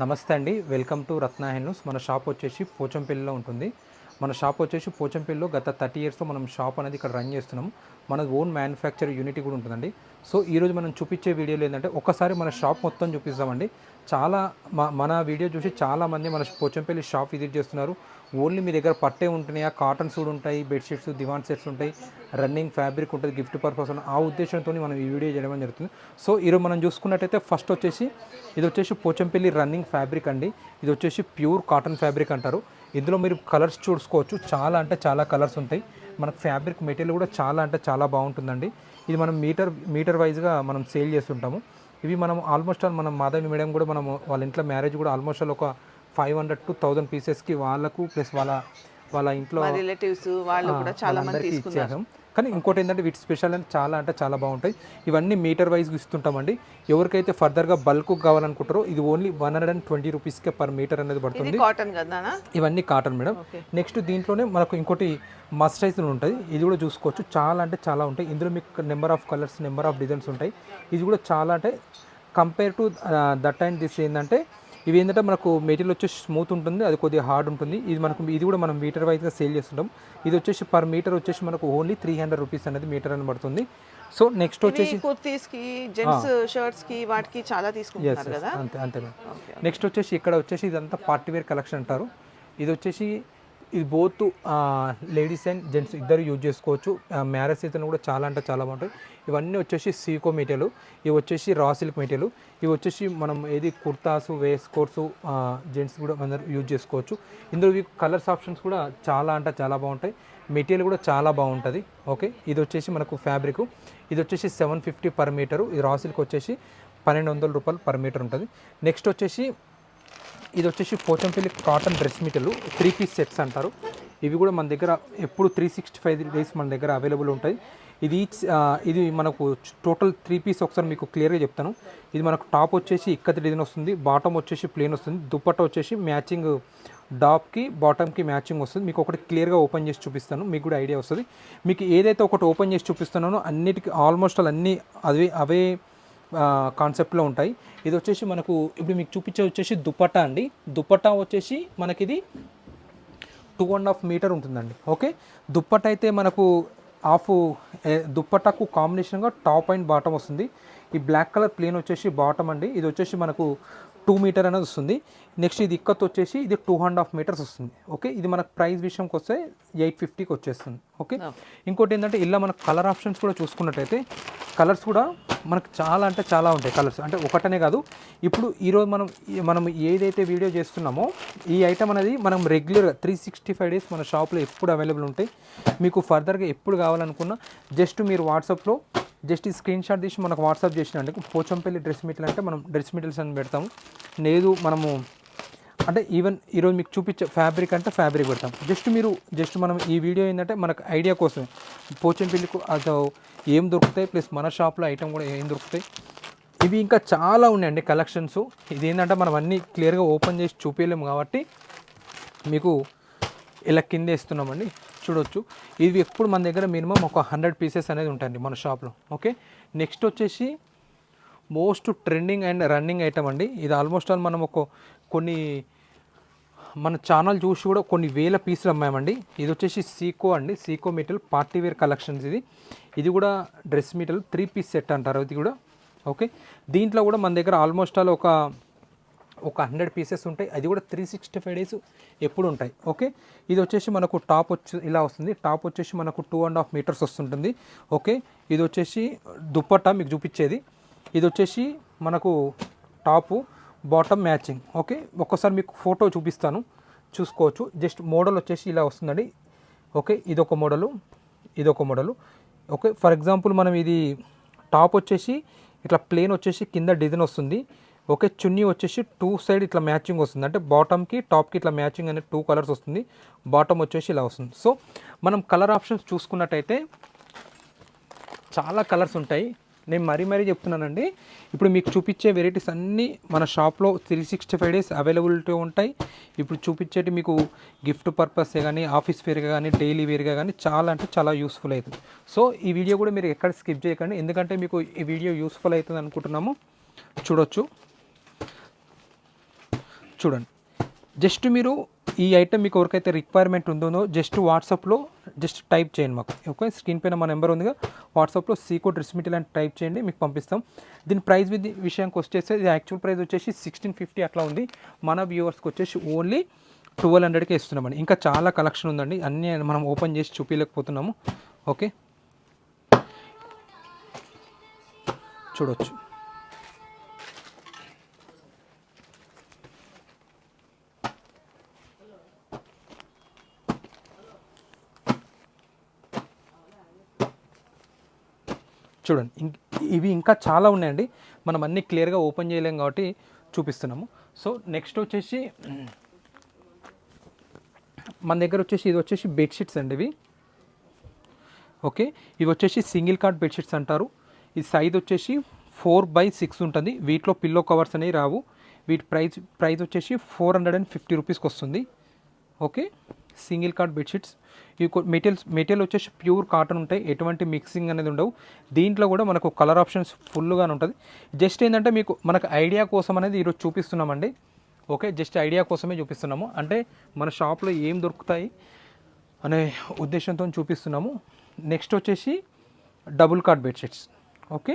నమస్తే అండి. Welcome to Ratna handlooms మన షాప్ వచ్చేసి పోచంపల్లిలో ఉంటుంది. మన షాప్ వచ్చేసి పోచంపల్లిలో గత థర్టీ ఇయర్స్తో మనం షాప్ అనేది ఇక్కడ రన్ చేస్తున్నాం. మన ఓన్ మ్యానుఫ్యాక్చర్ యూనిటీ కూడా ఉంటుందండి. సో ఈరోజు మనం చూపించే వీడియోలు ఏంటంటే ఒకసారి మన షాప్ మొత్తం చూపిస్తామండి. చాలా మన వీడియో చూసి చాలామంది మన పోచంపల్లి షాప్ విజిట్ చేస్తున్నారు. ఓన్లీ మీ దగ్గర పట్టే ఉంటున్నాయా? కాటన్ సూడ్ ఉంటాయి బెడ్షీట్స్ దివాన్ సెట్స్ ఉంటాయి. రన్నింగ్ ఫ్యాబ్రిక్ ఉంటుంది గిఫ్ట్ పర్పస్ అని. ఆ ఉద్దేశంతో మనం ఈ వీడియో చేయడం జరుగుతుంది. సో ఈరోజు మనం చూసుకున్నట్టయితే ఫస్ట్ వచ్చేసి ఇది వచ్చేసి పోచంపల్లి రన్నింగ్ ఫ్యాబ్రిక్ అండి. ఇది వచ్చేసి ప్యూర్ కాటన్ ఫ్యాబ్రిక్ అంటారు. ఇందులో మీరు కలర్స్ చూసుకోవచ్చు. చాలా అంటే చాలా కలర్స్ ఉంటాయి. మనకు ఫ్యాబ్రిక్ మెటీరియల్ కూడా చాలా అంటే చాలా బాగుంటుందండి. ఇది మనం మీటర్ మీటర్ వైజ్గా మనం సేల్ చేస్తుంటాము. ఇవి మనం ఆల్మోస్ట్ ఆల్ మనం మాధవి మేడం కూడా మనం వాళ్ళ ఇంట్లో మ్యారేజ్ కూడా ఆల్మోస్ట్ ఆల్ ఒక ఫైవ్ హండ్రెడ్ టు థౌజండ్ పీసెస్కి వాళ్ళకు ప్లస్ వాళ్ళ వాళ్ళ ఇంట్లో రిలేటివ్స్ వాళ్ళు కూడా చాలా మంది ఇచ్చేసాం. కానీ ఇంకోటి ఏంటంటే వీటి స్పెషల్ అంటే చాలా అంటే చాలా బాగుంటాయి. ఇవన్నీ మీటర్ వైజ్ ఇస్తుంటామండి. ఎవరికైతే ఫర్దర్గా బల్క్ కావాలనుకుంటారో ఇది only one hundred and twenty రూపీస్కే పర్ మీటర్ అనేది పడుతుంది. కాటన్ కదా? ఇవన్నీ కాటన్ మేడం నెక్స్ట్ దీంట్లోనే మనకు ఇంకోటి మస్టైజర్ ఉంటుంది. ఇది కూడా చూసుకోవచ్చు. చాలా అంటే చాలా ఉంటాయి. ఇందులో మీకు number of colours number of designs ఉంటాయి. ఇది కూడా చాలా అంటే compare to that and this ఏంటంటే ఇవి ఏంటంటే మనకు మెటీరియల్ వచ్చేసి స్మూత్ ఉంటుంది అది కొద్దిగా హార్డ్ ఉంటుంది. ఇది మనకు ఇది కూడా మనం మీటర్ వైజ్గా సేల్ చేస్తుంటాం. ఇది వచ్చేసి పర్ మీటర్ వచ్చేసి మనకు ఓన్లీ త్రీ హండ్రెడ్ రూపీస్ అనేది మీటర్ అని పడుతుంది. సో నెక్స్ట్ వచ్చేసి కుర్తీస్కి జెంట్స్ షర్ట్స్కి వాటికి చాలా తీసుకుంటున్నారు కదా? అంతే అంతే నెక్స్ట్ వచ్చేసి ఇక్కడ వచ్చేసి ఇదంతా పార్టీ వేర్ కలెక్షన్ అంటారు. ఇది వచ్చేసి ఇది బోత్ లేడీస్ అండ్ జెంట్స్ ఇద్దరు యూజ్ చేసుకోవచ్చు. మ్యారేజ్ సీజన్ కూడా చాలా అంటే చాలా బాగుంటాయి. ఇవన్నీ వచ్చేసి సీకో మెటీరియల్ ఇవి వచ్చేసి రా సిల్క్ మెటీరియల్ ఇవి వచ్చేసి మనం ఏది కుర్తాసు వేసుకోట్స్ జెంట్స్ కూడా అందరూ యూజ్ చేసుకోవచ్చు. ఇందులో ఇవి కలర్స్ ఆప్షన్స్ కూడా చాలా అంటే చాలా బాగుంటాయి. మెటీరియల్ కూడా చాలా బాగుంటుంది. ఓకే? ఇది వచ్చేసి మనకు ఫ్యాబ్రిక్. ఇది వచ్చేసి సెవెన్ ఫిఫ్టీ పర్ మీటరు. ఇది రా సిల్క్ వచ్చేసి పన్నెండు వందల రూపాయలు పర్ మీటర్ ఉంటుంది. నెక్స్ట్ వచ్చేసి ఇది వచ్చేసి Pochampally cotton dress material. Three piece sets అంటారు. ఇవి కూడా మన దగ్గర ఎప్పుడు త్రీ సిక్స్టీ ఫైవ్ డేస్ మన దగ్గర అవైలబుల్ ఉంటాయి. ఇది ఇది మనకు టోటల్ త్రీ పీస్ ఒకసారి మీకు క్లియర్గా చెప్తాను. ఇది మనకు టాప్ వచ్చేసి ఇక్కతి డిజైన్ వస్తుంది బాటమ్ వచ్చేసి ప్లేన్ వస్తుంది దుప్పట్ట వచ్చేసి మ్యాచింగ్ డాప్కి బాటమ్కి మ్యాచింగ్ వస్తుంది. మీకు ఒకటి క్లియర్గా ఓపెన్ చేసి చూపిస్తాను మీకు కూడా ఐడియా వస్తుంది. మీకు ఏదైతే ఒకటి ఓపెన్ చేసి చూపిస్తున్నానో అన్నిటికీ ఆల్మోస్ట్ అన్నీ అవే అవే కాన్సెప్ట్లో ఉంటాయి. ఇది వచ్చేసి మనకు ఇప్పుడు మీకు చూపించే వచ్చేసి దుపట్టా అండి. దుపట్టా వచ్చేసి మనకిది టూ అండ్ హాఫ్ మీటర్ ఉంటుందండి. ఓకే దుప్పట్ట అయితే మనకు హాఫ్ ఏ, దుప్పట్టకు కాంబినేషన్గా టాప్ అండ్ బాటమ్ వస్తుంది. ఈ బ్లాక్ కలర్ ప్లేన్ వచ్చేసి బాటమ్ అండి. ఇది వచ్చేసి మనకు టూ మీటర్ అనేది వస్తుంది. నెక్స్ట్ ఇది ఇక్కత్ వచ్చేసి ఇది టూ అండ్ హాఫ్ మీటర్స్ వస్తుంది. ఓకే? ఇది మనకు ప్రైస్ విషయంకి వస్తే ఎయిట్ ఫిఫ్టీకి వచ్చేస్తుంది. ఓకే? ఇంకోటి ఏంటంటే ఇలా మనకు కలర్ ఆప్షన్స్ కూడా చూసుకున్నట్టయితే కలర్స్ కూడా మనకు చాలా అంటే చాలా ఉంటాయి కలర్స్. అంటే ఒకటనే కాదు. ఇప్పుడు ఈరోజు మనం మనం ఏదైతే వీడియో చేస్తున్నామో ఈ ఐటమ్ అనేది మనం regular three sixty five days మన షాప్లో ఎప్పుడు అవైలబుల్ ఉంటాయి. మీకు ఫర్దర్గా ఎప్పుడు కావాలనుకున్నా జస్ట్ మీరు వాట్సాప్లో జస్ట్ ఈ స్క్రీన్ షాట్ తీసి మనకు వాట్సాప్ చేసినండి పోచంపల్లి డ్రెస్ మెటీరియల్ అంటే మనం డ్రెస్ మెటీరియల్స్ అని పెడతాము. లేదు మనము అంటే ఈవెన్ ఈరోజు మీకు చూపించే ఫ్యాబ్రిక్ అంటే ఫ్యాబ్రిక్ పెడతాం. జస్ట్ మీరు జస్ట్ మనం ఈ వీడియో ఏంటంటే మనకు ఐడియా కోసమే. పోచంపల్లికి అదో ఏం దొరుకుతాయి ప్లస్ మన షాప్లో ఐటమ్ కూడా ఏం దొరుకుతాయి. ఇవి ఇంకా చాలా ఉన్నాయండి కలెక్షన్స్ ఇది ఏంటంటే మనం అన్నీ క్లియర్గా ఓపెన్ చేసి చూపించలేము కాబట్టి మీకు ఇలా కింద ఇస్తున్నామండి చూడొచ్చు. ఇవి ఎప్పుడు మన దగ్గర మినిమం ఒక హండ్రెడ్ పీసెస్ అనేది ఉంటాయండి మన షాప్లో. ఓకే? నెక్స్ట్ వచ్చేసి most trending and running item అండి. ఇది ఆల్మోస్ట్ ఆల్ మనం ఒక కొన్ని మన ఛానల్ చూసి కూడా కొన్ని వేల పీసులు అమ్మామండి. ఇది వచ్చేసి సీకో అండి. సీకో మెటీరియల్ పార్టీ వేర్ కలెక్షన్స్ ఇది. ఇది కూడా dress material three piece set అంటారు. ఇది కూడా. ఓకే? దీంట్లో కూడా మన దగ్గర ఆల్మోస్ట్ ఆల్ ఒక ఒక హండ్రెడ్ పీసెస్ ఉంటాయి. అది కూడా త్రీ సిక్స్టీ ఫైవ్ డేస్ ఎప్పుడు ఉంటాయి. ఓకే? ఇది వచ్చేసి మనకు టాప్ వచ్చి ఇలా వస్తుంది. టాప్ వచ్చేసి మనకు టూ అండ్ హాఫ్ మీటర్స్ వస్తుంటుంది. ఓకే? ఇది వచ్చేసి దుప్పట్టా మీకు చూపించేది. ఇది వచ్చేసి మనకు టాపు బాటమ్ మ్యాచింగ్. ఓకే? ఒక్కసారి మీకు ఫోటో చూపిస్తాను. చూసుకోవచ్చు. జస్ట్ మోడల్ వచ్చేసి ఇలా వస్తుందండి. ఓకే? ఇదొక మోడలు. ఇదొక మోడలు. ఓకే? ఫర్ ఎగ్జాంపుల్ మనం ఇది టాప్ వచ్చేసి ఇట్లా ప్లేన్ వచ్చేసి కింద డిజైన్ వస్తుంది. ఓకే చున్నీ వచ్చేసి టూ సైడ్ ఇట్లా మ్యాచింగ్ వస్తుంది. అంటే బాటమ్కి టాప్కి ఇట్లా మ్యాచింగ్ అనేది టూ కలర్స్ వస్తుంది. బాటమ్ వచ్చేసి ఇలా వస్తుంది. సో మనం కలర్ ఆప్షన్స్ చూసుకున్నట్టయితే చాలా కలర్స్ ఉంటాయి. నేను మరీ మరీ చెప్తున్నానండి. ఇప్పుడు మీకు చూపించే వెరైటీస్ అన్నీ మన షాప్లో three sixty five days availability ఉంటాయి. ఇప్పుడు చూపించేటి మీకు గిఫ్ట్ పర్పస్ కానీ ఆఫీస్ వేర్గా కానీ డైలీ వేర్గా కానీ చాలా అంటే చాలా యూస్ఫుల్ అవుతుంది. సో ఈ వీడియో కూడా మీరు ఎక్కడ స్కిప్ చేయకండి. ఎందుకంటే మీకు ఈ వీడియో యూస్ఫుల్ అవుతుంది అనుకుంటున్నాము. చూడొచ్చు. చూడండి. జస్ట్ మీరు ఈ ఐటెం మీకు ఎవరికైతే రిక్వైర్మెంట్ ఉందో జస్ట్ వాట్సాప్లో జస్ట్ టైప్ చేయండి మాకు. ఓకే స్క్రీన్ పైన మా నెంబర్ ఉందిగా వాట్సాప్లో సీకో డ్రెస్ మెటీరియల్ అని టైప్ చేయండి మీకు పంపిస్తాం. దీని ప్రైస్ విధి విషయానికి వచ్చేసి ఇది యాక్చువల్ ప్రైస్ వచ్చేసి సిక్స్టీన్ ఫిఫ్టీ అట్లా ఉంది. మన వ్యూవర్స్కి వచ్చేసి ఓన్లీ ట్వెల్వ్ హండ్రెడ్కే ఇస్తున్నామండి ఇంకా చాలా కలెక్షన్ ఉందండి. అన్నీ మనం ఓపెన్ చేసి చూపించలేకపోతున్నాము ఓకే చూడొచ్చు. చూడండి ఇం- ఇవి ఇంకా చాలా ఉన్నాయండి. మనం అన్నీ క్లియర్గా ఓపెన్ చేయలేం కాబట్టి చూపిస్తున్నాము. సో నెక్స్ట్ వచ్చేసి మన దగ్గర వచ్చేసి ఇది వచ్చేసి బెడ్షీట్స్ అండి ఇవి. ఓకే ఇవి వచ్చేసి సింగిల్ కార్డ్ బెడ్షీట్స్ అంటారు. ఈ సైజ్ వచ్చేసి ఫోర్ బై సిక్స్ ఉంటుంది. వీటిలో పిల్లో కవర్స్ అనేవి రావు. వీటి ప్రైస్ ప్రైస్ వచ్చేసి ఫోర్ హండ్రెడ్ అండ్ ఫిఫ్టీ రూపీస్కి వస్తుంది. Okay single cord bedsheets. ఇవి మెటీరియల్స్ మెటీరియల్ వచ్చేసి ప్యూర్ కాటన్ ఉంటాయి. ఎటువంటి మిక్సింగ్ అనేది ఉండవు. దీంట్లో కూడా మనకు కలర్ ఆప్షన్స్ ఫుల్గా ఉంటుంది. జస్ట్ ఏంటంటే మీకు మనకు ఐడియా కోసం అనేది ఈరోజు చూపిస్తున్నామండి. ఓకే జస్ట్ ఐడియా కోసమే చూపిస్తున్నాము. అంటే మన షాప్లో ఏం దొరుకుతాయి అనే ఉద్దేశంతో చూపిస్తున్నాము. నెక్స్ట్ వచ్చేసి డబుల్ కార్డ్ బెడ్షీట్స్. ఓకే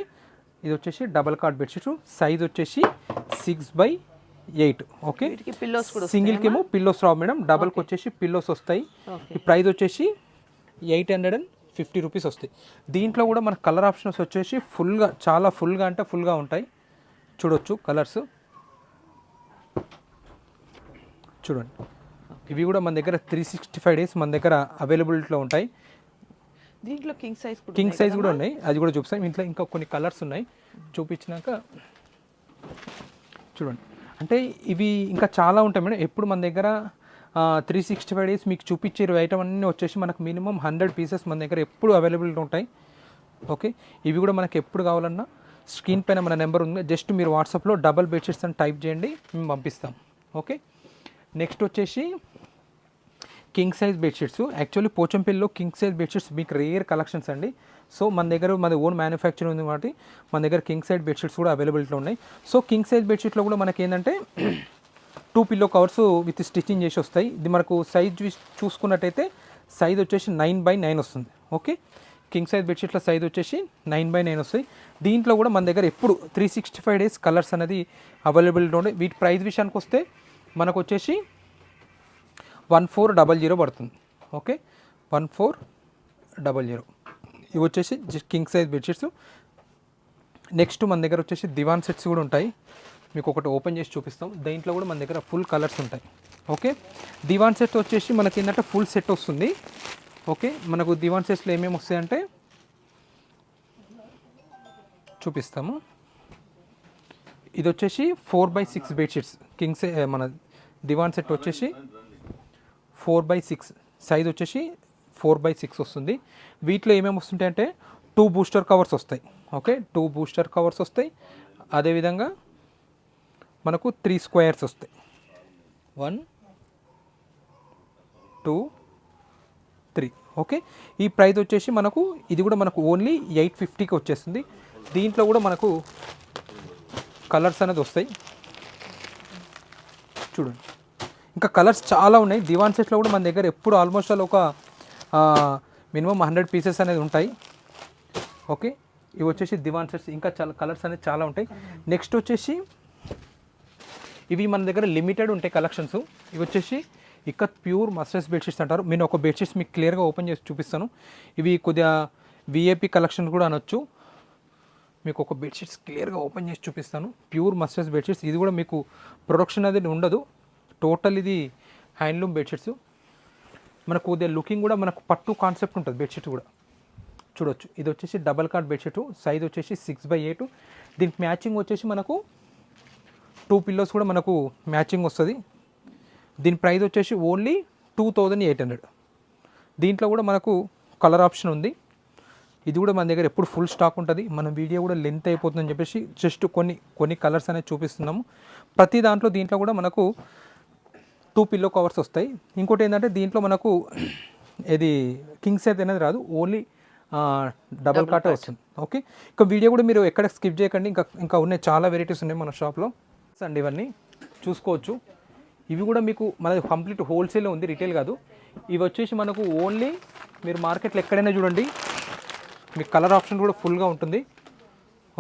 ఇది వచ్చేసి డబుల్ కార్డ్ బెడ్షీట్స్. సైజ్ వచ్చేసి six by eight okay? Pillows కూడా సింగిల్కి ఏమో పిల్లోస్ రావు మేడం. డబల్కి వచ్చేసి పిల్లోస్ వస్తాయి. ఈ ప్రైస్ వచ్చేసి eight hundred and fifty rupees వస్తాయి. దీంట్లో కూడా మన కలర్ ఆప్షన్స్ వచ్చేసి ఫుల్గా చాలా ఫుల్గా అంటే ఫుల్గా ఉంటాయి. చూడొచ్చు కలర్స్ చూడండి. ఇవి కూడా మన దగ్గర త్రీ సిక్స్టీ ఫైవ్ డేస్ మన దగ్గర అవైలబిలిటీలో ఉంటాయి. దీంట్లో కింగ్ సైజ్ కింగ్ సైజ్ కూడా ఉన్నాయి. అది కూడా చూపిస్తాం. ఇంట్లో ఇంకా కొన్ని కలర్స్ ఉన్నాయి. చూపించినాక చూడండి. అంటే ఇవి ఇంకా చాలా ఉంటాయి మేడం. ఎప్పుడు మన దగ్గర త్రీ సిక్స్టీ ఫైవ్ డేస్ మీకు చూపించే ఐటమ్ అన్నీ వచ్చేసి మనకు మినిమం హండ్రెడ్ పీసెస్ మన దగ్గర ఎప్పుడు అవైలబిలిటీ ఉంటాయి. ఓకే? ఇవి కూడా మనకి ఎప్పుడు కావాలన్నా స్క్రీన్ పైన మన నెంబర్ ఉంది. జస్ట్ మీరు వాట్సాప్లో డబల్ బెడ్షీట్స్ అని టైప్ చేయండి మేము పంపిస్తాం. ఓకే? నెక్స్ట్ వచ్చేసి కింగ్ సైజ్ బెడ్షీట్స్ యాక్చువల్లీ పోచంపల్లిలో కింగ్ సైజ్ బెడ్షీట్స్ మీకు రేర్ కలెక్షన్స్ అండి. సో మన దగ్గర మన ఓన్ మ్యానుఫ్యాక్చరింగ్ ఉంది కాబట్టి మన దగ్గర కింగ్ సైడ్ బెడ్షీట్స్ కూడా అవైలబిలిటీలో ఉన్నాయి. సో కింగ్ సైజ్ బెడ్షీట్లో కూడా మనకి ఏంటంటే two pillow covers with stitching చేసి వస్తాయి. ఇది మనకు సైజ్ చూసుకున్నట్టయితే సైజ్ వచ్చేసి నైన్ బై నైన్ వస్తుంది. ఓకే కింగ్ సైజ్ బెడ్షీట్ల సైజ్ వచ్చేసి నైన్ బై నైన్ వస్తాయి. దీంట్లో కూడా మన దగ్గర ఎప్పుడు three sixty five days colours అనేది అవైలబిలిటీ ఉండే. వీటి ప్రైస్ విషయానికి వస్తే మనకు వచ్చేసి వన్ ఫోర్ డబల్ జీరో పడుతుంది. Okay one four double zero ఇవి వచ్చేసి కింగ్ సైజ్ బెడ్షీట్స్ నెక్స్ట్ మన దగ్గర వచ్చేసి దివాన్ సెట్స్ కూడా ఉంటాయి. మీకు ఒకటి ఓపెన్ చేసి చూపిస్తాం. దీంట్లో కూడా మన దగ్గర ఫుల్ కలర్స్ ఉంటాయి. ఓకే? దివాన్ సెట్ వచ్చేసి మనకి ఏంటంటే ఫుల్ సెట్ వస్తుంది. ఓకే? మనకు దివాన్ సెట్స్లో ఏమేమి వస్తాయంటే చూపిస్తాము. ఇది వచ్చేసి four by six bedsheets king size మన దివాన్ సెట్ వచ్చేసి ఫోర్ బై సిక్స్. సైజ్ వచ్చేసి ఫోర్ బై సిక్స్ వస్తుంది. వీటిలో ఏమేమి వస్తుంటాయి అంటే టూ బూస్టర్ కవర్స్ వస్తాయి. ఓకే? టూ బూస్టర్ కవర్స్ వస్తాయి. అదేవిధంగా మనకు త్రీ స్క్వేర్స్ వస్తాయి. One two three. ఓకే? ఈ ప్రైస్ వచ్చేసి మనకు ఇది కూడా మనకు ఓన్లీ ఎయిట్ ఫిఫ్టీకి వచ్చేస్తుంది. దీంట్లో కూడా మనకు కలర్స్ అనేది వస్తాయి. చూడండి. ఇంకా కలర్స్ చాలా ఉన్నాయి. దివాన్ సెట్లో కూడా మన దగ్గర ఎప్పుడు ఆల్మోస్ట్ అలా ఒక మినిమం హండ్రెడ్ పీసెస్ అనేది ఉంటాయి. ఓకే? ఇవి వచ్చేసి దివాన్ సెట్స్. ఇంకా చాలా కలర్స్ అనేది చాలా ఉంటాయి. నెక్స్ట్ వచ్చేసి ఇవి మన దగ్గర లిమిటెడ్ ఉంటాయి కలెక్షన్స్. ఇవి వచ్చేసి ఇక్కడ ప్యూర్ మస్టర్స్ బెడ్షీట్స్ అంటారు. నేను ఒక బెడ్షీట్స్ మీకు క్లియర్గా ఓపెన్ చేసి చూపిస్తాను. ఇవి కొద్దిగా విఏపీ కలెక్షన్ కూడా అనొచ్చు. మీకు ఒక బెడ్షీట్స్ క్లియర్గా ఓపెన్ చేసి చూపిస్తాను. ప్యూర్ మస్టర్స్ బెడ్షీట్స్. ఇది కూడా మీకు ప్రొడక్షన్ అనేది ఉండదు. టోటల్ ఇది హ్యాండ్లూమ్ బెడ్షీట్స్. మనకు కొద్దిగా లుకింగ్ కూడా మనకు పట్టు కాన్సెప్ట్ ఉంటుంది బెడ్షీట్ కూడా. చూడొచ్చు. ఇది వచ్చేసి డబల్ కార్డ్ బెడ్షీట్ సైజ్ వచ్చేసి సిక్స్ బై ఎయిట్ దీనికి మ్యాచింగ్ వచ్చేసి మనకు టూ పిల్లోస్ కూడా మనకు మ్యాచింగ్ వస్తుంది. దీని ప్రైస్ వచ్చేసి only two thousand eight hundred దీంట్లో కూడా మనకు కలర్ ఆప్షన్ ఉంది. ఇది కూడా మన దగ్గర ఎప్పుడు ఫుల్ స్టాక్ ఉంటుంది. మన వీడియో కూడా లెంత్ అయిపోతుందని చెప్పేసి జస్ట్ కొన్ని కొన్ని కలర్స్ అనేది చూపిస్తున్నాము. ప్రతి దాంట్లో దీంట్లో కూడా మనకు టూ పిల్లో కవర్స్ వస్తాయి. ఇంకోటి ఏంటంటే దీంట్లో మనకు ఇది కింగ్ సైజ్ అనేది రాదు. ఓన్లీ డబల్ కాటే వస్తుంది. ఓకే? ఇంకా వీడియో కూడా మీరు ఎక్కడ స్కిప్ చేయకండి. ఇంకా ఇంకా ఉన్నాయి. చాలా వెరైటీస్ ఉన్నాయి మన షాప్లో. అండి ఇవన్నీ. చూసుకోవచ్చు. ఇవి కూడా మీకు మనది కంప్లీట్ హోల్సేల్ ఉంది రిటైల్ కాదు. ఇవి వచ్చేసి మనకు ఓన్లీ మీరు మార్కెట్లో ఎక్కడైనా చూడండి. మీకు కలర్ ఆప్షన్ కూడా ఫుల్గా ఉంటుంది.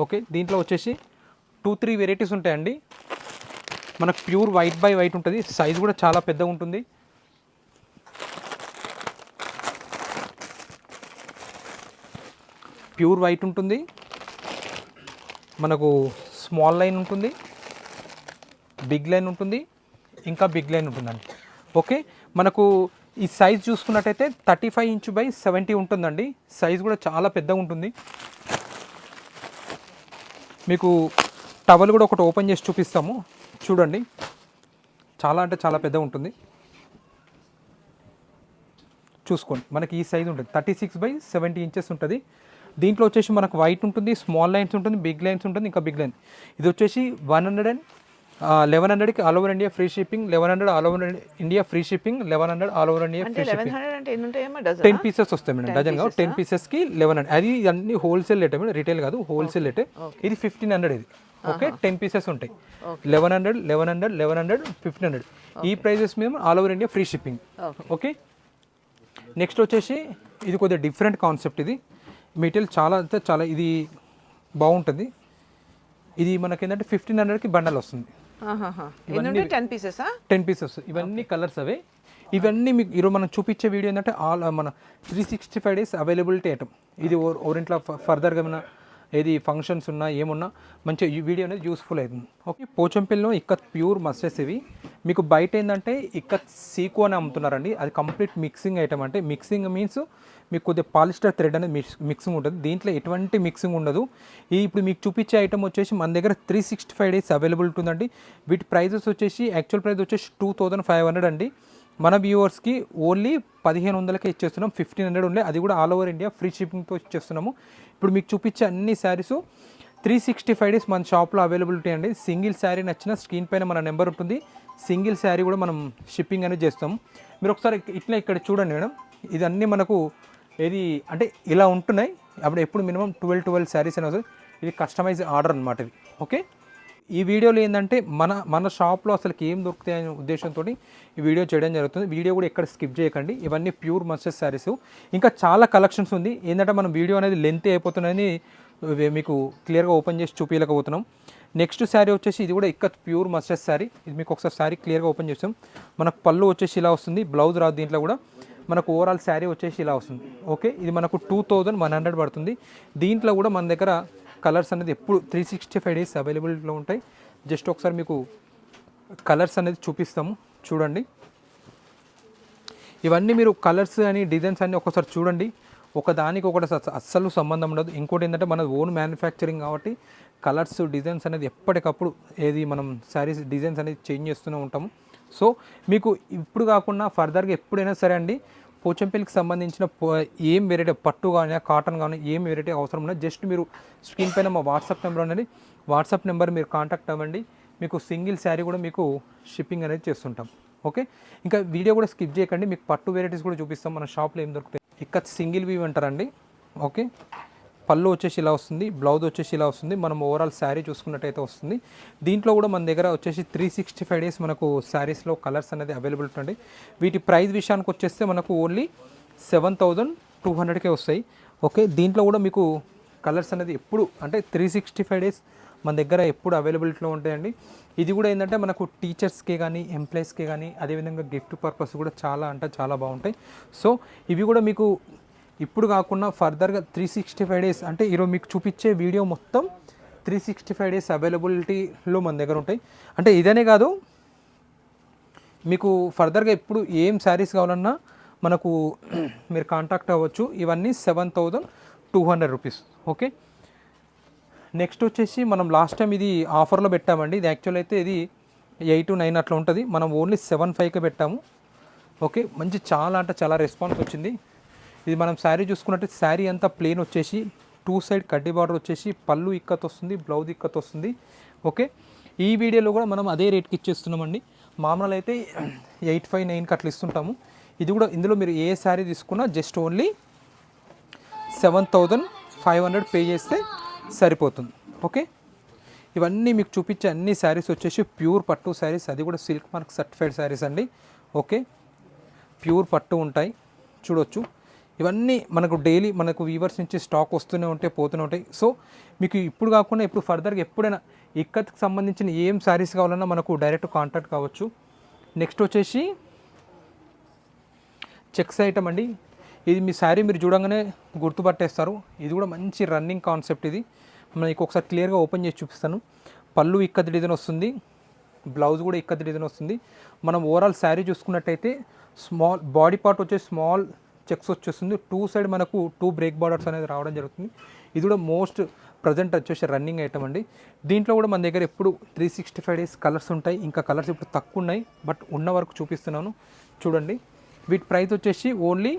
ఓకే? దీంట్లో వచ్చేసి టూ త్రీ వెరైటీస్ ఉంటాయండి. మనకు ప్యూర్ వైట్ బై వైట్ ఉంటుంది. సైజ్ కూడా చాలా పెద్దగా ఉంటుంది. ప్యూర్ వైట్ ఉంటుంది. మనకు స్మాల్ లైన్ ఉంటుంది. బిగ్ లైన్ ఉంటుంది. ఇంకా బిగ్ లైన్ ఉంటుందండి. ఓకే? మనకు ఈ సైజ్ చూసుకున్నట్టయితే thirty five inch by seventy ఉంటుందండి. సైజ్ కూడా చాలా పెద్దగా ఉంటుంది. మీకు టవల్ కూడా ఒకటి ఓపెన్ చేసి చూపిస్తాము. చూడండి. చాలా అంటే చాలా పెద్దగా ఉంటుంది. చూసుకోండి. మనకి ఈ సైజ్ ఉంటుంది. Thirty six by seventy inches ఉంటుంది. దీంట్లో వచ్చేసి మనకు వైట్ ఉంటుంది స్మాల్ లైన్స్ ఉంటుంది బిగ్ లైన్స్ ఉంటుంది ఇంకా బిగ్ లైన్. ఇది వచ్చేసి వన్ హండ్రెడ్ అండ్ లెవెన్ హండ్రెడ్కి all over India free shipping eleven hundred all over India free shipping eleven hundred all over India free shipping ten pieces వస్తాయి madam dozen కాదు ten పీసెస్కి eleven hundred అది అన్ని wholesale రేటే madam retail కాదు wholesale రేటే ఇది ఫిఫ్టీన్ హండ్రెడ్ ఇది. ఓకే టెన్ పీసెస్ ఉంటాయి. Eleven hundred eleven hundred eleven hundred fifteen hundred ఈ ప్రైజెస్ మీద all over India free shipping okay next వచ్చేసి ఇది కొద్దిగా డిఫరెంట్ కాన్సెప్ట్ ఇది. మెటీరియల్ చాలా అంటే చాలా ఇది బాగుంటుంది. ఇది మనకి ఏంటంటే ఫిఫ్టీన్ హండ్రెడ్కి బండల్ వస్తుంది టెన్ పీసెస్ టెన్ పీసెస్ ఇవన్నీ కలర్స్ అవే. ఇవన్నీ మీకు ఈరోజు మనం చూపించే వీడియో ఏంటంటే ఆల్ మన three sixty five days availability item ఇది ఓరింట్లో ఫర్దర్గా ఏమైనా ఏది ఫంక్షన్స్ ఉన్నా ఏమున్నా మంచిగా ఈ వీడియో అనేది యూస్ఫుల్ అవుతుంది. ఓకే పోచంపల్లిలో ఇక్కత్ ప్యూర్ మస్టెస్ ఇవి. మీకు బయట ఏంటంటే ఇక్కత్ సీకో అని అమ్ముతున్నారండి. అది కంప్లీట్ మిక్సింగ్ ఐటమ్ అంటే. మిక్సింగ్ మీన్స్ మీకు కొద్దిగా పాలిస్టర్ థ్రెడ్ అనేది మిక్స్ మిక్సింగ్ ఉంటుంది. దీంట్లో ఎటువంటి మిక్సింగ్ ఉండదు. ఈ ఇప్పుడు మీకు చూపించే ఐటమ్ వచ్చేసి మన దగ్గర three sixty five days availability ఉందండి వీటి ప్రైజెస్ వచ్చేసి యాక్చువల్ ప్రైస్ వచ్చేసి టూ థౌజండ్ ఫైవ్ హండ్రెడ్ అండి. మన వ్యూవర్స్కి ఓన్లీ పదిహేను వందలకే ఇచ్చేస్తున్నాం. ఫిఫ్టీన్ హండ్రెడ్ ఉండే అది కూడా ఆల్ ఓవర్ ఇండియా ఫ్రీ షిప్పింగ్తో ఇచ్చేస్తున్నాము. ఇప్పుడు మీకు చూపించే అన్ని saris three sixty five days మన షాప్లో అవైలబిలిటీ అండి. సింగిల్ శారీ నచ్చిన స్క్రీన్ పైన మన నెంబర్ ఉంటుంది. సింగిల్ శారీ కూడా మనం షిప్పింగ్ అనేది చేస్తాం. మీరు ఒకసారి ఇట్లా ఇక్కడ చూడండి మేడం. ఇదన్నీ మనకు ఇది అంటే ఇలా ఉంటున్నాయి. అప్పుడు ఎప్పుడు మినిమం ట్వెల్వ్ ట్వెల్వ్ శారీస్ అనేది వస్తుంది. ఇది కస్టమైజ్ ఆర్డర్ అనమాట ఇది. ఓకే? ఈ వీడియోలో ఏంటంటే మన మన షాప్లో అసలుకి ఏం దొరుకుతాయనే ఉద్దేశంతో ఈ వీడియో చేయడం జరుగుతుంది. వీడియో కూడా ఎక్కడ స్కిప్ చేయకండి. ఇవన్నీ ప్యూర్ మస్టర్స్ శారీస్. ఇంకా చాలా కలెక్షన్స్ ఉంది. ఏంటంటే మనం వీడియో అనేది లెంత్ అయిపోతుందని మీకు క్లియర్గా ఓపెన్ చేసి చూపించలేకపోతున్నాం నెక్స్ట్ శారీ వచ్చేసి ఇది కూడా ఇక్కడ ప్యూర్ మస్టర్స్ శారీ. ఇది మీకు ఒకసారి శారీ క్లియర్గా ఓపెన్ చేస్తాం. మనకు పళ్ళు వచ్చేసి ఇలా వస్తుంది. బ్లౌజ్ రాదు దీంట్లో కూడా. మనకు ఓవరాల్ శారీ వచ్చేసి ఇలా వస్తుంది. ఓకే ఇది మనకు టూ థౌజండ్ వన్ హండ్రెడ్ పడుతుంది. దీంట్లో కూడా మన దగ్గర కలర్స్ అనేది ఎప్పుడు త్రీ సిక్స్టీ ఫైవ్ డేస్ అవైలబిలిటీలో ఉంటాయి. జస్ట్ ఒకసారి మీకు కలర్స్ అనేది చూపిస్తాము. చూడండి. ఇవన్నీ మీరు కలర్స్ అని డిజైన్స్ అన్నీ ఒకసారి చూడండి. ఒకదానికి ఒకటి అస్సలు సంబంధం ఉండదు. ఇంకోటి ఏంటంటే మన ఓన్ మ్యానుఫ్యాక్చరింగ్ కాబట్టి కలర్స్ డిజైన్స్ అనేది ఎప్పటికప్పుడు ఏది మనం శారీస్ డిజైన్స్ అనేది చేంజ్ చేస్తూనే ఉంటాము. సో మీకు ఇప్పుడు కాకుండా ఫర్దర్గా ఎప్పుడైనా సరే అండి పోచంపల్లికి సంబంధించిన ఏం వెరైటీ పట్టు కానీ కాటన్ కానీ ఏం వెరైటీ అవసరం ఉన్నా జస్ట్ మీరు స్క్రీన్ పైన మా వాట్సాప్ నెంబర్ ఉన్నది వాట్సాప్ నెంబర్ మీరు కాంటాక్ట్ అవ్వండి. మీకు సింగిల్ శారీ కూడా మీకు షిప్పింగ్ అనేది చేస్తుంటాం. ఓకే? ఇంకా వీడియో కూడా స్కిప్ చేయకండి. మీకు పట్టు వెరైటీస్ కూడా చూపిస్తాం. మన షాప్లో ఏం దొరుకుతాయి? ఇక్కడ సింగిల్ వీవ్ అంటారండి. ఓకే? పళ్ళు వచ్చేసి ఇలా వస్తుంది బ్లౌజ్ వచ్చేసి ఇలా వస్తుంది. మనం ఓవరాల్ శారీ చూసుకున్నట్టయితే వస్తుంది. దీంట్లో కూడా మన దగ్గర వచ్చేసి త్రీ సిక్స్టీ ఫైవ్ డేస్ మనకు శారీస్లో కలర్స్ అనేది అవైలబిలిటీ ఉంటాయి వీటి ప్రైస్ విషయానికి వచ్చేస్తే మనకు ఓన్లీ సెవెన్ థౌజండ్ టూ హండ్రెడ్కే వస్తాయి. ఓకే దీంట్లో కూడా మీకు కలర్స్ అనేది ఎప్పుడు అంటే త్రీ సిక్స్టీ ఫైవ్ డేస్ మన దగ్గర ఎప్పుడు అవైలబిలిటీలో ఉంటాయండి. ఇది కూడా ఏంటంటే మనకు టీచర్స్కి కానీ ఎంప్లాయీస్కి కానీ అదేవిధంగా గిఫ్ట్ పర్పస్ కూడా చాలా అంటే చాలా బాగుంటాయి. సో ఇవి కూడా మీకు ఇప్పుడు కాకుండా ఫర్దర్గా త్రీ సిక్స్టీ ఫైవ్ డేస్ అంటే ఈరోజు మీకు చూపించే వీడియో మొత్తం త్రీ సిక్స్టీ ఫైవ్ డేస్ అవైలబిలిటీలో మన దగ్గర ఉంటాయి. అంటే ఇదనే కాదు మీకు ఫర్దర్గా ఎప్పుడు ఏం శారీస్ కావాలన్నా మనకు మీరు కాంటాక్ట్ అవ్వచ్చు. ఇవన్నీ seven thousand two hundred rupees okay? Next వచ్చేసి మనం లాస్ట్ టైం ఇది ఆఫర్లో పెట్టామండి. ఇది యాక్చువల్ అయితే ఇది ఎయిట్ నైన్ అట్లా ఉంటుంది. మనం ఓన్లీ సెవెన్ ఫైవ్కే పెట్టాము. ఓకే? మంచి చాలా అంటే చాలా రెస్పాన్స్ వచ్చింది. ఇది మనం శారీ చూసుకున్నట్టు శారీ అంతా ప్లెయిన్ వచ్చేసి టూ సైడ్ కడ్డీ బార్డర్ వచ్చేసి పళ్ళు ఇక్కత్ వస్తుంది బ్లౌజ్ ఇక్కత్ వస్తుంది. ఓకే ఈ వీడియోలో కూడా మనం అదే రేట్కి ఇచ్చేస్తున్నామండి. మామూలు అయితే ఎయిట్ ఫైవ్ నైన్కి అట్లా ఇస్తుంటాము. ఇది కూడా ఇందులో మీరు ఏ శారీ తీసుకున్నా just only seven thousand five hundred pay చేస్తే సరిపోతుంది. ఓకే ఇవన్నీ మీకు చూపించే అన్ని శారీస్ వచ్చేసి ప్యూర్ పట్టు శారీస్. అది కూడా సిల్క్ మార్క్ సర్టిఫైడ్ శారీస్ అండి. ఓకే ప్యూర్ పట్టు ఉంటాయి. చూడొచ్చు. ఇవన్నీ మనకు డైలీ మనకు వీవర్స్ నుంచి స్టాక్ వస్తూనే ఉంటాయి పోతూనే ఉంటాయి. సో మీకు ఇప్పుడు కాకుండా ఇప్పుడు ఫర్దర్గా ఎప్పుడైనా ఇక్కత్కి సంబంధించిన ఏం శారీస్ కావాలన్నా మనకు డైరెక్ట్ కాంటాక్ట్ కావచ్చు. నెక్స్ట్ వచ్చేసి చెక్స్ ఐటమ్ అండి. ఇది మీ శారీ మీరు చూడంగానే గుర్తుపట్టేస్తారు. ఇది కూడా మంచి రన్నింగ్ కాన్సెప్ట్ ఇది. మీకు ఒకసారి క్లియర్గా ఓపెన్ చేసి చూపిస్తాను. పళ్ళు ఇక్కత్ డిజైన్ వస్తుంది. బ్లౌజ్ కూడా ఇక్కత్ డిజైన్ వస్తుంది. మనం ఓవరాల్ శారీ చూసుకున్నట్టయితే స్మాల్ బాడీ పార్ట్ వచ్చే స్మాల్ చెక్స్ వచ్చేస్తుంది. టూ సైడ్ మనకు టూ బ్రేక్ బార్డర్స్ అనేది రావడం జరుగుతుంది. ఇది కూడా మోస్ట్ ప్రజెంట్ వచ్చేసి రన్నింగ్ ఐటమ్ అండి. దీంట్లో కూడా మన దగ్గర ఎప్పుడు three sixty five days colours ఉంటాయి. ఇంకా కలర్స్ ఇప్పుడు తక్కువ ఉన్నాయి. బట్ ఉన్న వరకు చూపిస్తున్నాను. చూడండి. వీటి ప్రైస్ వచ్చేసి ఓన్లీ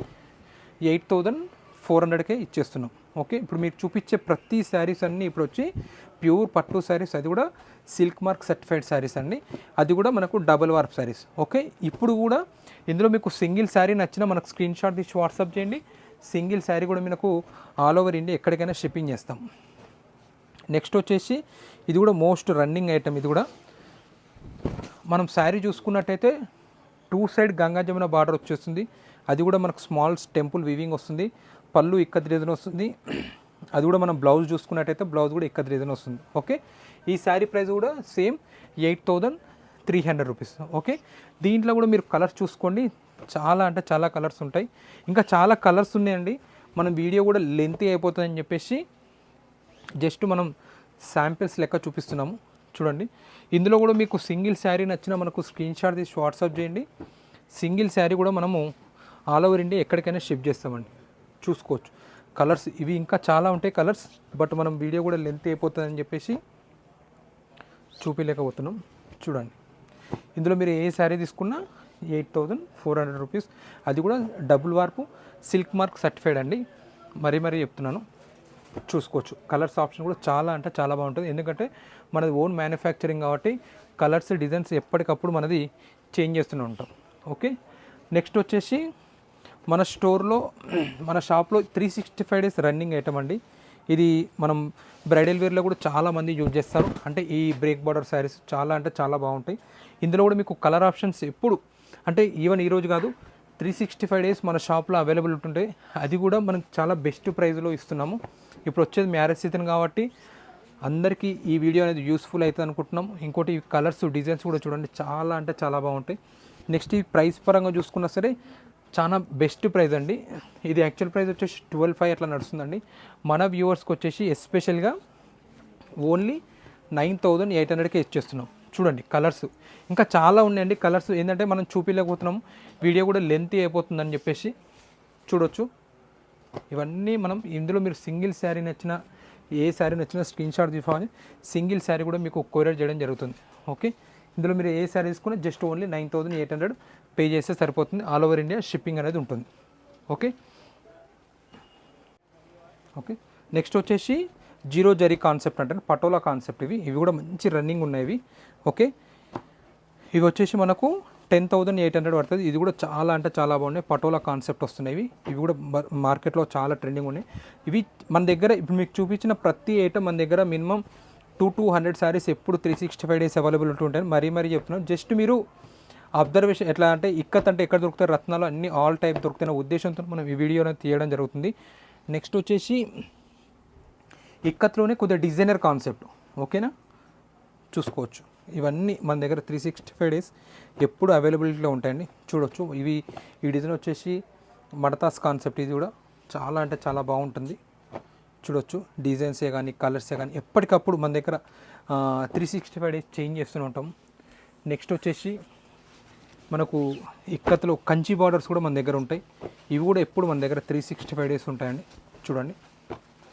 ఎయిట్ థౌజండ్ ఫోర్ హండ్రెడ్కే ఇచ్చేస్తున్నాం. ఓకే ఇప్పుడు మీరు చూపించే ప్రతి శారీస్ అన్నీ ఇప్పుడు వచ్చి ప్యూర్ పట్టు శారీస్ అది కూడా సిల్క్ మార్క్ సర్టిఫైడ్ శారీస్ అండి. అది కూడా మనకు డబుల్ వార్ప్ శారీస్ ఓకే ఇప్పుడు కూడా ఇందులో మీకు సింగిల్ శారీ నచ్చిన మనకు స్క్రీన్ షాట్ తీసి వాట్సాప్ చేయండి. సింగిల్ శారీ కూడా మనకు ఆల్ ఓవర్ ఇండియా ఎక్కడికైనా షిప్పింగ్ చేస్తాం. నెక్స్ట్ వచ్చేసి ఇది కూడా మోస్ట్ రన్నింగ్ ఐటమ్ ఇది కూడా. మనం శారీ చూసుకున్నట్టయితే two side Ganga Jamuna border వచ్చేస్తుంది. అది కూడా మనకు స్మాల్ టెంపుల్ వీవింగ్ వస్తుంది. పళ్ళు ఇక్కత్ రీజన్ వస్తుంది. అది కూడా మనం బ్లౌజ్ చూసుకున్నట్టయితే బ్లౌజ్ కూడా ఇక్కత్ రీజన్ వస్తుంది. ఓకే? ఈ శారీ ప్రైస్ కూడా same eight thousand three hundred rupees. Okay? దీంట్లో కూడా మీరు కలర్స్ చూసుకోండి. చాలా అంటే చాలా కలర్స్ ఉంటాయి. ఇంకా చాలా కలర్స్ ఉన్నాయండి. మనం వీడియో కూడా లెంతీ అయిపోతుందని చెప్పేసి జస్ట్ మనం శాంపిల్స్ లెక్క చూపిస్తున్నాము. చూడండి. ఇందులో కూడా మీకు సింగిల్ శారీ నచ్చిన మనకు స్క్రీన్ షాట్ తీసి వాట్సాప్ చేయండి. సింగిల్ శారీ కూడా మనము ఆల్ ఓవర్ ఇండియా ఎక్కడికైనా షిఫ్ట్ చేస్తామండి. చూసుకోవచ్చు. కలర్స్ ఇవి ఇంకా చాలా ఉంటాయి కలర్స్ బట్ మనం వీడియో కూడా లెంత్ అయిపోతుందని చెప్పేసి చూపించలేకపోతున్నాం చూడండి. ఇందులో మీరు ఏ శారీ తీసుకున్నా eight thousand four hundred rupees. అది కూడా డబుల్ వార్పు సిల్క్ మార్క్ సర్టిఫైడ్ అండి. మరీ మరీ చెప్తున్నాను. చూసుకోవచ్చు. కలర్స్ ఆప్షన్ కూడా చాలా అంటే చాలా బాగుంటుంది. ఎందుకంటే మనది ఓన్ మ్యానుఫ్యాక్చరింగ్ కాబట్టి కలర్స్ డిజైన్స్ ఎప్పటికప్పుడు మనది చేంజ్ చేస్తూనే ఉంటాం. ఓకే? నెక్స్ట్ వచ్చేసి మన స్టోర్లో మన షాప్లో three sixty five days running item అండి. ఇది మనం బ్రైడల్ వేర్లో కూడా చాలా మంది యూజ్ చేస్తారు. అంటే ఈ బ్రేక్ బార్డర్ శారీస్ చాలా అంటే చాలా బాగుంటాయి. ఇందులో కూడా మీకు కలర్ ఆప్షన్స్ ఎప్పుడు అంటే ఈవెన్ ఈరోజు కాదు త్రీ సిక్స్టీ ఫైవ్ డేస్ మన షాప్లో అవైలబుల్ ఉంటుంటాయి అది కూడా మనం చాలా బెస్ట్ ప్రైస్లో ఇస్తున్నాము. ఇప్పుడు వచ్చేది మ్యారేజ్ సీజన్ కాబట్టి అందరికీ ఈ వీడియో అనేది యూస్ఫుల్ అవుతుంది అనుకుంటున్నాం. ఇంకోటి ఈ కలర్స్ డిజైన్స్ కూడా చూడండి చాలా అంటే చాలా బాగుంటాయి. నెక్స్ట్ ఈ ప్రైస్ పరంగా చూసుకున్నా సరే చాలా బెస్ట్ ప్రైస్ అండి. ఇది యాక్చువల్ ప్రైస్ వచ్చేసి ట్వెల్వ్ ఫైవ్ అట్లా నడుస్తుందండి. మన వ్యూవర్స్కి వచ్చేసి ఎస్పెషల్గా ఓన్లీ నైన్ థౌజండ్ ఎయిట్ హండ్రెడ్కే ఇచ్చేస్తున్నాం. చూడండి కలర్స్. ఇంకా చాలా ఉన్నాయండి. కలర్స్ ఏంటంటే మనం చూపించలేకపోతున్నాం వీడియో కూడా లెంత్ అయిపోతుందని చెప్పేసి చూడొచ్చు. ఇవన్నీ మనం ఇందులో మీరు సింగిల్ శారీ నచ్చిన ఏ శారీ నచ్చినా స్క్రీన్ షాట్ తీసుకోవాలి. సింగిల్ శారీ కూడా మీకు కొరియర్ చేయడం జరుగుతుంది. ఓకే? ఇందులో మీరు ఏ శారీ తీసుకున్నా just only nine thousand eight hundred pay చేస్తే సరిపోతుంది. ఆల్ ఓవర్ ఇండియా షిప్పింగ్ అనేది ఉంటుంది. ఓకే? ఓకే? నెక్స్ట్ వచ్చేసి జీరో జరీ కాన్సెప్ట్ అంటే పటోలా కాన్సెప్ట్ ఇవి. ఇవి కూడా మంచి రన్నింగ్ ఉన్నాయి ఓకే? ఇవి వచ్చేసి మనకు టెన్ థౌజండ్ ఎయిట్ హండ్రెడ్ పడుతుంది. ఇది కూడా చాలా అంటే చాలా బాగున్నాయి. పటోలా కాన్సెప్ట్ వస్తున్నాయి ఇవి. కూడా మార్కెట్లో చాలా ట్రెండింగ్ ఉన్నాయి. ఇవి మన దగ్గర ఇప్పుడు మీకు చూపించిన ప్రతి ఐటమ్ మన దగ్గర minimum two two hundred saris ఎప్పుడు three sixty five days available ఉంటుంటాయి మరీ మరీ చెప్తున్నాను. జస్ట్ మీరు అబ్జర్వేషన్ ఎట్లా అంటే ఇక్కత్ అంటే ఎక్కడ దొరుకుతాయి రత్నాలు అన్ని ఆల్ టైప్ దొరుకుతున్న ఉద్దేశంతో మనం ఈ వీడియో అనేది తీయడం జరుగుతుంది. నెక్స్ట్ వచ్చేసి ఇక్కత్లోనే కొద్దిగా డిజైనర్ కాన్సెప్ట్ ఓకేనా? చూసుకోవచ్చు. ఇవన్నీ మన దగ్గర త్రీ సిక్స్టీ ఫైవ్ డేస్ ఎప్పుడు అవైలబిలిటీలో ఉంటాయండి. చూడొచ్చు. ఇవి ఈ డిజైన్ వచ్చేసి మడతాస్ కాన్సెప్ట్ ఇది కూడా. చాలా అంటే చాలా బాగుంటుంది. చూడొచ్చు. డిజైన్సే కానీ కలర్సే కానీ ఎప్పటికప్పుడు మన దగ్గర three sixty five days change చేస్తూనే ఉంటాం. నెక్స్ట్ వచ్చేసి మనకు ఇక్కత్లో కంచి బార్డర్స్ కూడా మన దగ్గర ఉంటాయి. ఇవి కూడా ఎప్పుడు మన దగ్గర త్రీ సిక్స్టీ ఫైవ్ డేస్ ఉంటాయండి. చూడండి.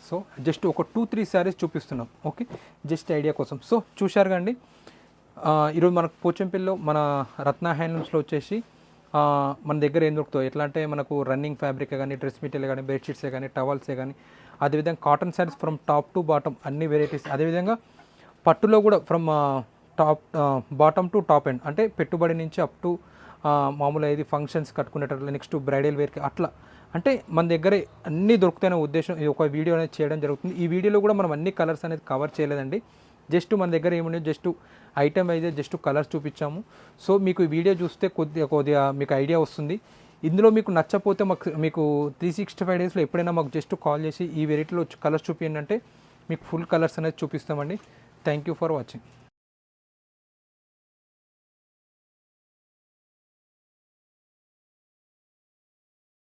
సో జస్ట్ ఒక టూ త్రీ శారీస్ చూపిస్తున్నాం. ఓకే? జస్ట్ ఐడియా కోసం. సో చూశారు కండి ఈరోజు మనకు పోచంపల్లిలో మన రత్న హ్యాండ్లూమ్స్లో వచ్చేసి మన దగ్గర ఏం దొరుకుతాయి? ఎట్లా అంటే మనకు రన్నింగ్ ఫ్యాబ్రిక్ కానీ డ్రెస్ మెటీరియల్ కానీ బెడ్షీట్సే కానీ టవల్సే కానీ అదేవిధంగా cotton saris from top to bottom అన్ని వెరైటీస్ అదేవిధంగా పట్టులో కూడా from top bottom to top end అంటే పెట్టుబడి నుంచి అప్ టు మామూలు ఇది ఫంక్షన్స్ కట్టుకునేటట్లు నెక్స్ట్ బ్రైడల్ వేర్కి అట్లా అంటే మన దగ్గర అన్నీ దొరుకుతాయనే ఉద్దేశం ఈ ఒక వీడియో అనేది చేయడం జరుగుతుంది. ఈ వీడియోలో కూడా మనం అన్ని కలర్స్ అనేది కవర్ చేయలేదండి. జస్ట్ మన దగ్గర ఏమున్నాయి జస్ట్ ఐటమ్ అయితే జస్ట్ కలర్స్ చూపించాము. సో మీకు ఈ వీడియో చూస్తే కొద్దిగా కొద్దిగా మీకు ఐడియా వస్తుంది. ఇందులో మీకు నచ్చపోతే మాకు మీకు త్రీ సిక్స్టీ ఫైవ్ డేస్లో ఎప్పుడైనా మాకు జస్ట్ కాల్ చేసి ఈ వెరైటీలో కలర్స్ చూపించండి అంటే మీకు ఫుల్ కలర్స్ అనేది చూపిస్తామండి. Thank you for watching